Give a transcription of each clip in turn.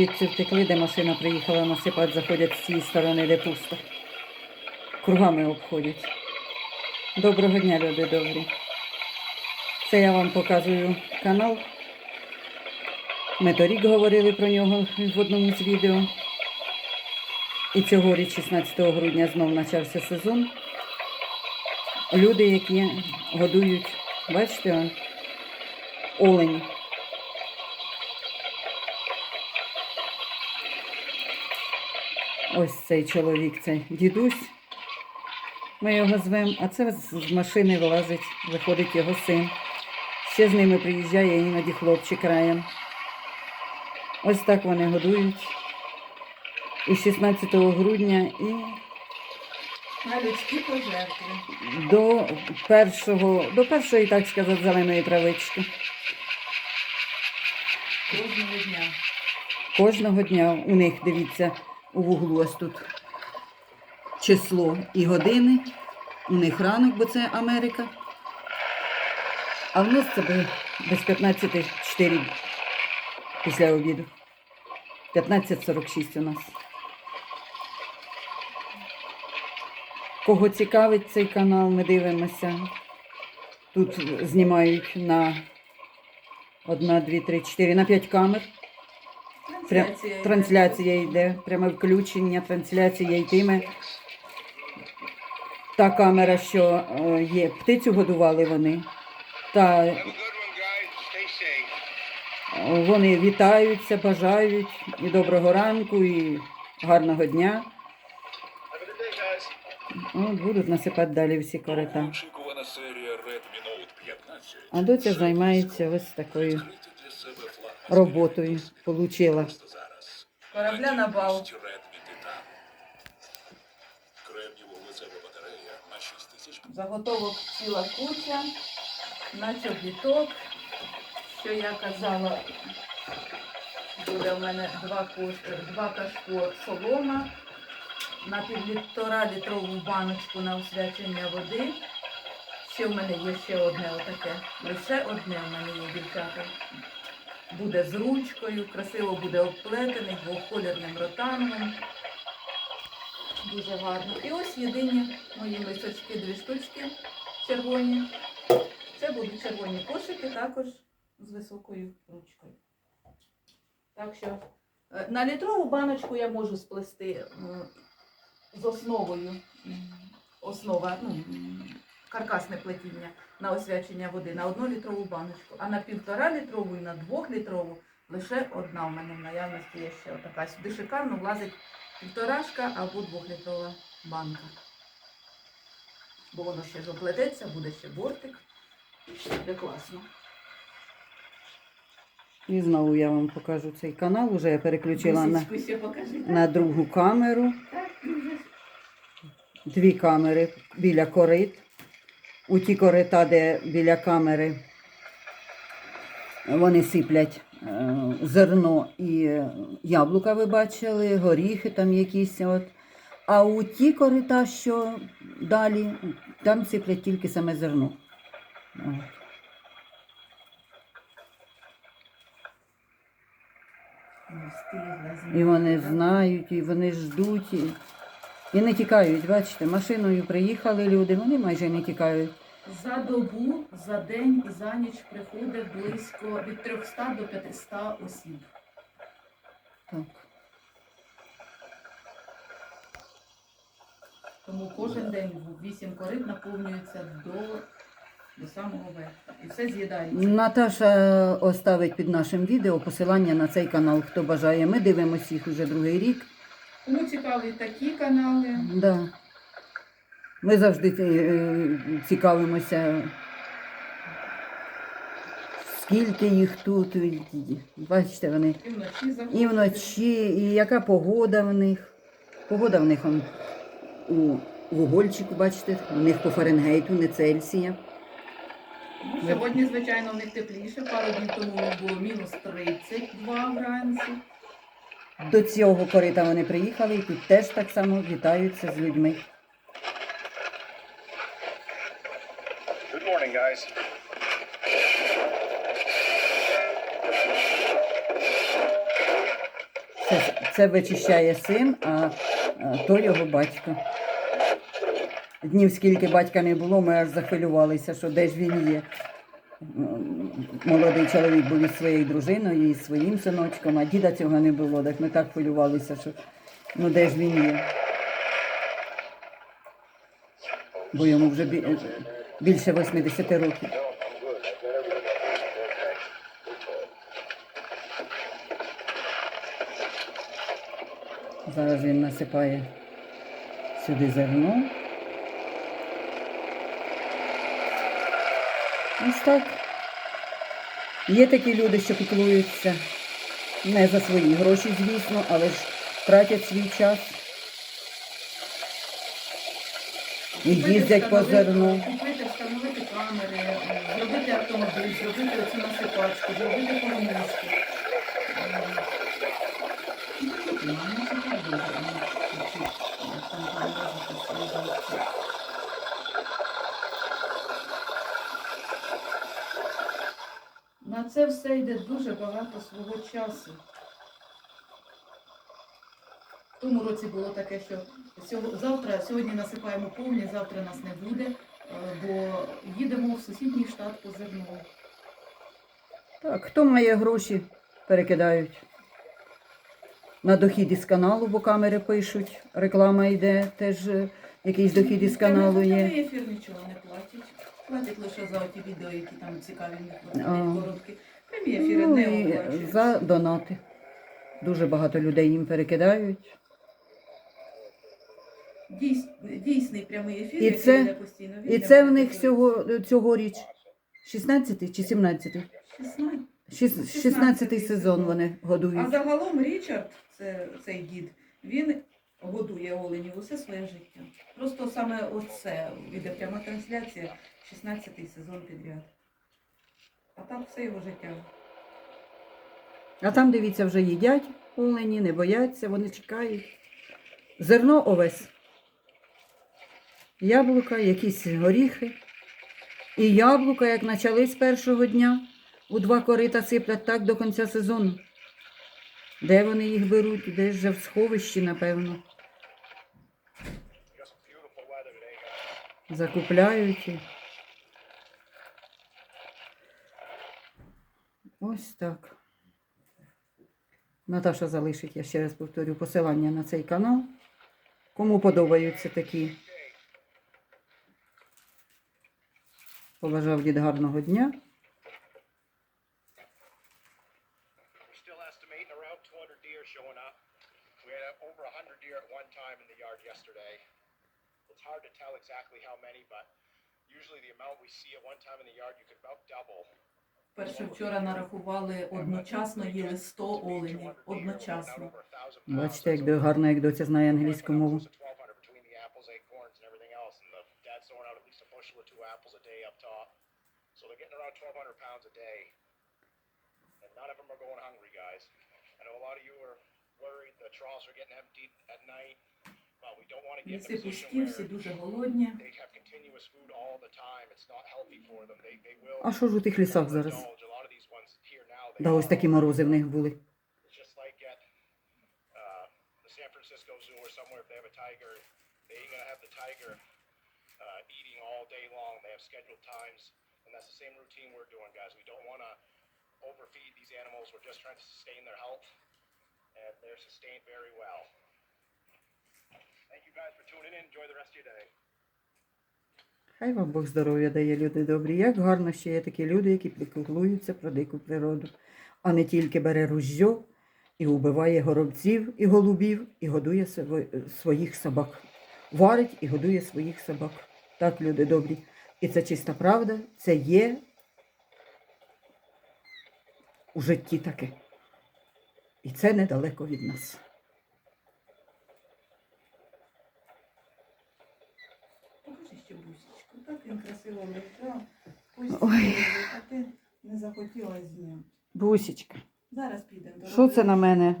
Звідси втекли, де машина приїхала насипати, заходять з цієї сторони, де пусто. Кругами обходять. Доброго дня, люди добрі. Це я вам показую канал. Ми торік говорили про нього в одному з відео. І цьогоріч, 16 грудня, знов почався сезон. Люди, які годують, бачите, он, Ось цей чоловік, це дідусь. Ми його звемо, а це з машини вилазить, виходить його син. Ще з ними приїжджає іноді хлопчик раєм. Ось так вони годують. І 16 грудня, і людські пожертви. до першого, до першої, так сказати, зеленої травички. Кожного дня. Кожного дня у них, дивіться, у вуглу ось тут число і години. У них ранок, бо це Америка. А в нас це би без 15.4 після обіду. 15.46 у нас. Кого цікавить цей канал, ми дивимося. Тут знімають на 1, 2, 3, 4, на 5 камер. Прям, Трансляція. трансляція йде, пряме включення, трансляція йтиме. Та камера, що е, є, птицю годували вони. Та вони вітаються, бажають і доброго ранку, і гарного дня. От будуть насипати далі всі корита. Очікувана серія Redmi Note 15. А доця займається ось такою роботою. Получила. Корабля на бал. Надійність Redmi Titan. Кремнієво-лицева батарея на 6000 Заготовок ціла куча. На чобіток. Що я казала, буде в мене два, кош... два кашпо солома. На півтора літрову баночку на освячення води. Ще в мене є ще одне отаке. Лише одне в мене є, дівчата. Буде з ручкою, красиво буде обплетений, двохколірним ротановим. Дуже гарно. І ось єдині мої лисочки, дві штучки червоні. Це будуть червоні кошики також з високою ручкою. Так що е, на літрову баночку я можу сплести з основою. Основа, ну, каркасне плетіння на освячення води на одну літрову баночку, а на півтора літрову і на двохлітрову лише одна в мене в наявності є ще така. Сюди шикарно влазить півторашка або двохлітрова банка. Бо воно ще ж оплететься, буде ще бортик. Буде класно. І знову я вам покажу цей канал. Уже я переключила на, ще на другу камеру. Дві камери біля корит. У ті корита, де біля камери вони сиплять е, зерно і е, яблука, ви бачили, горіхи там якісь. От. А у ті корита, що далі, там сиплять тільки саме зерно. І вони знають, і вони ждуть. І, і не тікають. Бачите, машиною приїхали люди, вони майже не тікають. За добу, за день і за ніч приходить близько від 300 до 500 осіб. Так. Тому кожен день 8 корит наповнюється до, до самого верху. І все з'їдається. Наташа оставить під нашим відео посилання на цей канал, хто бажає. Ми дивимося їх уже другий рік. Кому цікаві такі канали, Да. Ми завжди е, цікавимося, скільки їх тут. Бачите, вони і вночі і яка погода в них. Погода в них он, у вугольчику, бачите, у них по Фаренгейту, не Цельсія. Ну, Сьогодні, звичайно, в них тепліше. Пару днів тому було мінус 32 вранці. До цього корита вони приїхали і тут теж так само вітаються з людьми. Morning, guys. Це вичищає син, а а то його батько. Днів скільки батька не було, ми аж захвилювалися, що де ж він є. Молодий чоловік був із своєю дружиною, і своїм синочком, а діда цього не було. Так ми так хвилювалися, що ну де ж він є. Бо йому вже бі- більше 80 років. Зараз він насипає сюди зерно. Ось так. Є такі люди, що піклуються не за свої гроші, звісно, але ж тратять свій час. І їздять по зерну. Камери, е, зробити автомобіль, зробити оцю насипачку, зробити полуничку. На це все йде дуже багато свого часу. В тому році було таке, що завтра, сьогодні насипаємо повні, завтра нас не буде, бо їдемо в сусідній штат по зерно. Так, хто має гроші, перекидають. На дохід із каналу, бо камери пишуть, реклама йде, теж е, якийсь дохід із каналу є. Прямий ефір нічого не платять. Платять лише за ті відео, які там цікаві, не А. короткі. Прямі ефіри Ну, не і оплачують. за донати. Дуже багато людей їм перекидають. Дійс- Дійсний прямий ефір, І який це- йде постійно. І це в них всього цьогоріч 16 чи 17? 16. Шіс- 16 сезон вони А годують. загалом Річард, це цей дід, він годує оленів усе своє життя. Просто саме оце іде пряма трансляція, 16-й сезон підряд. А так все його життя. А там, дивіться, вже їдять олені, не бояться, вони чекають. Зерно овес. Яблука, якісь горіхи. І яблука, як почали з першого дня, у два корита сиплять так до кінця сезону. Де вони їх беруть? Десь вже в сховищі, напевно. Закупляють. Ось так. Наташа залишить, я ще раз повторю, посилання на цей канал. Кому подобаються такі. Побажав дід гарного дня. We're still estimating around 200 deer showing up. We had over 100 deer at one time in the yard yesterday. It's hard to tell exactly how many, but usually the amount we see at one time in the yard, you could about double. Перше вчора нарахували одночасно їли 100 оленів. Одночасно. Бачите, як гарно, як доця знає англійську мову. around 1,200 pounds a day, and none of them are going hungry, guys. I know a lot of you are worried the troughs are getting emptied at night, but we don't want to get in Ліси a position пусті, всі where дуже голодні. they have continuous food all the time. It's not healthy for them. They, they will А що ж у тих лісах зараз? indulge. A lot of these ones here now, they Да, ось такі морози в них були. it's just like at uh, the San Francisco Zoo or somewhere. If they have a tiger, they ain't gonna have the tiger uh, eating all day long. They have scheduled times, and that's the same routine we're doing, guys. We don't want to overfeed these animals. We're just trying to sustain their health, and they're sustained very well. Thank you guys for tuning in. Enjoy the rest of your day. Хай вам Бог здоров'я дає, люди добрі. Як гарно ще є такі люди, які піклуються про дику природу, а не тільки бере ружьо і убиває горобців і голубів, і годує своїх собак. Варить і годує своїх собак. Так, люди добрі. І це чиста правда, це є у житті таке. І це недалеко від нас. Покажи ще бусічку. Так він красиво лежав. Ой. а ти не захотіла зняти. Бусічка, Зараз підемо. що це на мене?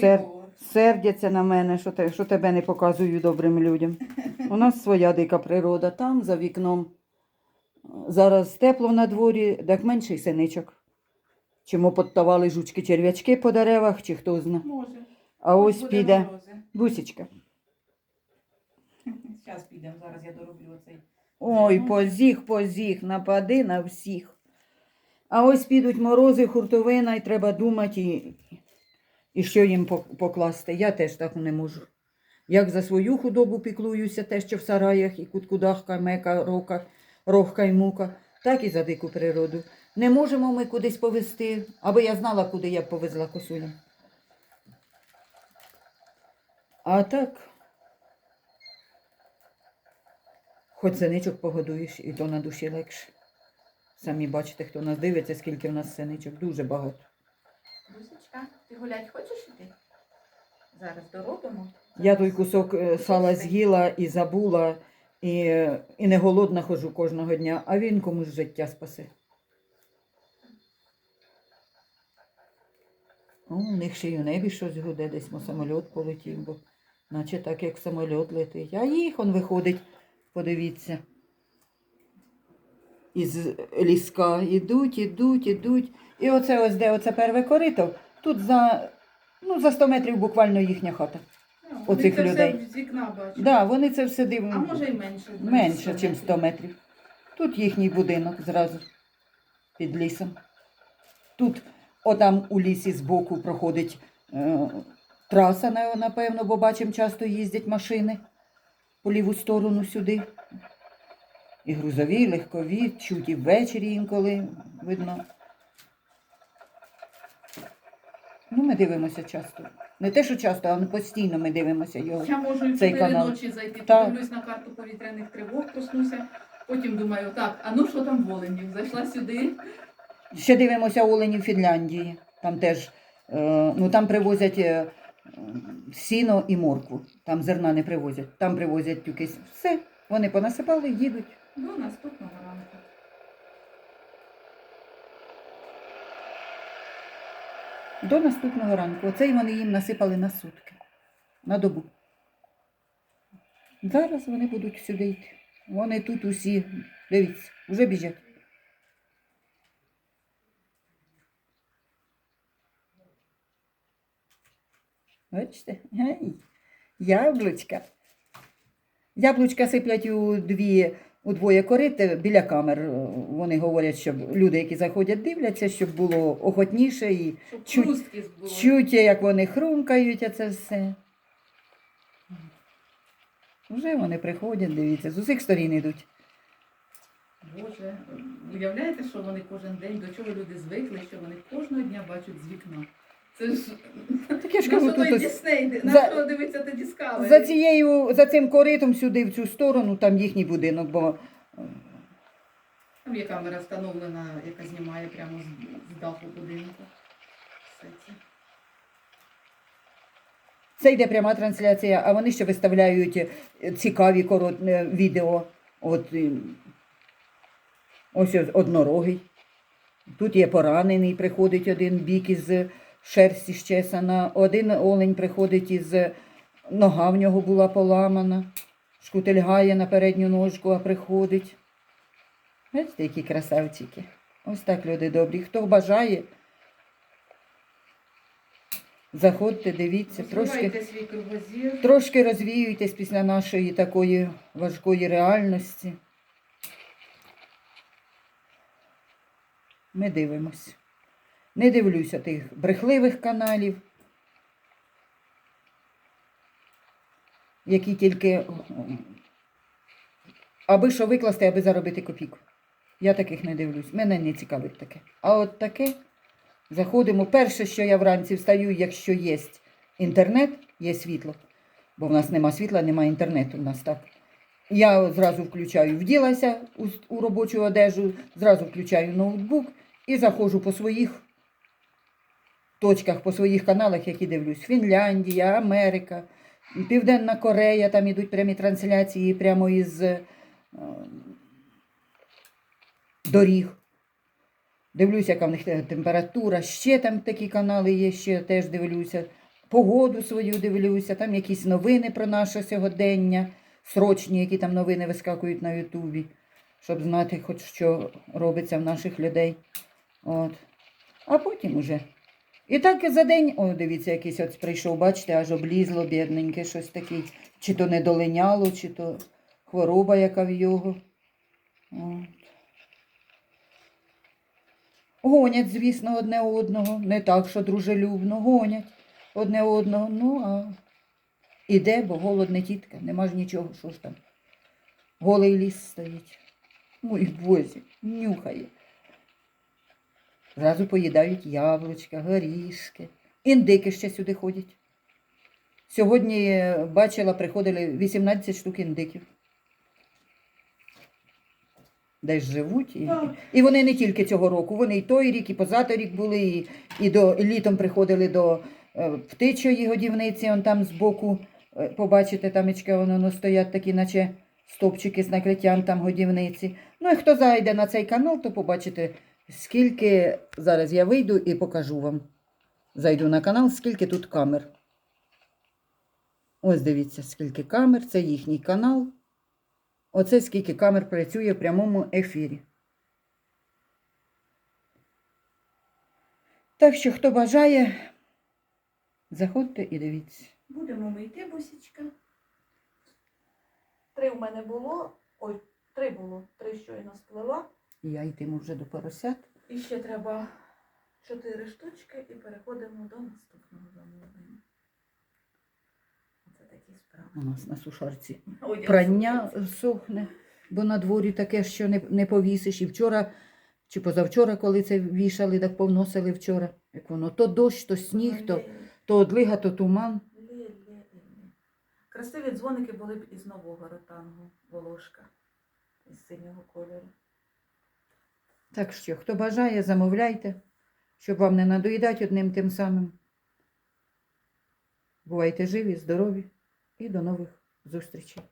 Сер... Сердяться на мене, що, те, що тебе не показую добрим людям. У нас своя дика природа, там за вікном. Зараз тепло на дворі, так менший синичок. Чому подтавали жучки черв'ячки по деревах, чи хто зна. Може. А ось буде піде морози. бусічка. Зараз підемо, зараз я дороблю оцей. Ой, позіг, позіг, напади на всіх. А ось підуть морози, хуртовина, і треба думати, і, і що їм покласти. Я теж так не можу. Як за свою худобу піклуюся, те, що в сараях, і куткудахка, мека, рока, рохка і мука, так і за дику природу. Не можемо ми кудись повезти, аби я знала, куди я б повезла косулям. А так, хоч синичок погодуєш, і то на душі легше. Самі бачите, хто нас дивиться, скільки в нас синичок, дуже багато. Ти гулять хочеш іти? Зараз доробимо. Я той кусок е, сала з'їла і забула, і, і не голодна ходжу кожного дня, а він комусь життя спасе. О, у них ще й у небі щось гуде, десь мо самольот полетів, бо наче так, як самольот летить. А їх он виходить, подивіться. Із ліска ідуть, ідуть, ідуть. І оце ось де оце перве корито, тут за, ну, за 100 метрів буквально їхня хата. Ну, Оцих це людей. все з вікна бачать. Да, вони це все дивно. А може й менше. Менше, ніж 100 метрів. Тут їхній будинок зразу під лісом. Тут, отам у лісі збоку проходить е, траса, напевно, бо бачимо, часто їздять машини по ліву сторону сюди. І грузові, і легкові, чуть і ввечері інколи видно. Ну, ми дивимося часто. Не те, що часто, а постійно ми дивимося його. Я можу і в Цей 4 канал. ночі зайти, Так. подивлюсь на карту повітряних тривог, проснуся. Потім думаю, так, а ну що там в Оленів? Зайшла сюди. Ще дивимося оленів Фінляндії. Там теж е, ну, там привозять е, сіно і моркву. Там зерна не привозять. Там привозять тюки. Все, вони понасипали, їдуть. До наступного ранку. До наступного ранку. Оце й вони їм насипали на сутки, на добу. Зараз вони будуть сюди йти. Вони тут усі, дивіться, вже біжать. Бачите? Яблучка. Яблучка сиплять у дві, у двоє корит біля камер. Вони говорять, щоб люди, які заходять, дивляться, щоб було охотніше і Щоб Чуть- чуть, як вони хрумкають, а це все. Вже вони приходять, дивіться, з усіх сторін йдуть. Боже, уявляєте, що вони кожен день, до чого люди звикли, що вони кожного дня бачать з вікна. Це ж Так я ж на кажу, що той тут ось Дісней, на за- що дивиться та Discovery? за цією, за цим коритом сюди, в цю сторону, там їхній будинок, бо Там є камера встановлена, яка знімає прямо з, з даху будинку. Все це. це йде пряма трансляція, а вони ще виставляють е, цікаві коротне відео. От е, ось ось однорогий. Тут є поранений, приходить один бік із шерсті щесана, один олень приходить із нога в нього була поламана, шкутильгає на передню ножку, а приходить. Бачите, які красавчики. Ось так, люди добрі. Хто бажає, заходьте, дивіться, трошки. Трошки розвіюйтесь після нашої такої важкої реальності. Ми дивимось. Не дивлюся тих брехливих каналів, які тільки аби що викласти, аби заробити копійку. Я таких не дивлюсь. Мене не цікавить таке. А от таке заходимо. Перше, що я вранці встаю, якщо є інтернет, є світло. Бо в нас нема світла, нема інтернету в нас так. Я зразу включаю, вділася у, робочу одежу, зразу включаю ноутбук і заходжу по своїх точках, по своїх каналах, які дивлюсь. Фінляндія, Америка, Південна Корея, там ідуть прямі трансляції прямо із е, доріг. Дивлюся, яка в них температура. Ще там такі канали є, ще теж дивлюся. Погоду свою дивлюся, там якісь новини про наше сьогодення, срочні, які там новини вискакують на Ютубі, щоб знати, хоч що робиться в наших людей. От. А потім уже. І так і за день, о, дивіться, якийсь от прийшов, бачите, аж облізло, бідненьке, щось таке. Чи то не долиняло, чи то хвороба, яка в його. От. Гонять, звісно, одне одного. Не так, що дружелюбно, гонять одне одного. Ну, а іде, бо голодна тітка, нема ж нічого, що ж там. Голий ліс стоїть. Ой, бозі, нюхає. Зразу поїдають яблучка, горішки. Індики ще сюди ходять. Сьогодні е, бачила, приходили 18 штук індиків. Десь живуть. І, і вони не тільки цього року, вони і той рік, і позатой рік були, і, і, до, і літом приходили до е, птичої годівниці, он там збоку, е, побачите, тамічка, воно ну, стоять такі, наче стовпчики з накриттям там годівниці. Ну і хто зайде на цей канал, то побачите, скільки зараз я вийду і покажу вам. Зайду на канал, скільки тут камер. Ось дивіться, скільки камер, це їхній канал. Оце скільки камер працює в прямому ефірі. Так що, хто бажає, заходьте і дивіться. Будемо ми йти, бусічка. Три в мене було. Ой, три було. Три щойно сплела. Я йтиму вже до поросят. І ще треба чотири штучки і переходимо до наступного замовлення. Оце такі справи. У нас на сушарці Одяг прання сохне, бо на дворі таке, що не, не повісиш. І вчора чи позавчора, коли це вішали, так повносили вчора. Як воно то дощ, то сніг, то, то одлига, то туман. Красиві дзвоники були б із нового ротангу, волошка із синього кольору. Так що, хто бажає, замовляйте, щоб вам не надоїдати одним тим самим. Бувайте живі, здорові і до нових зустрічей.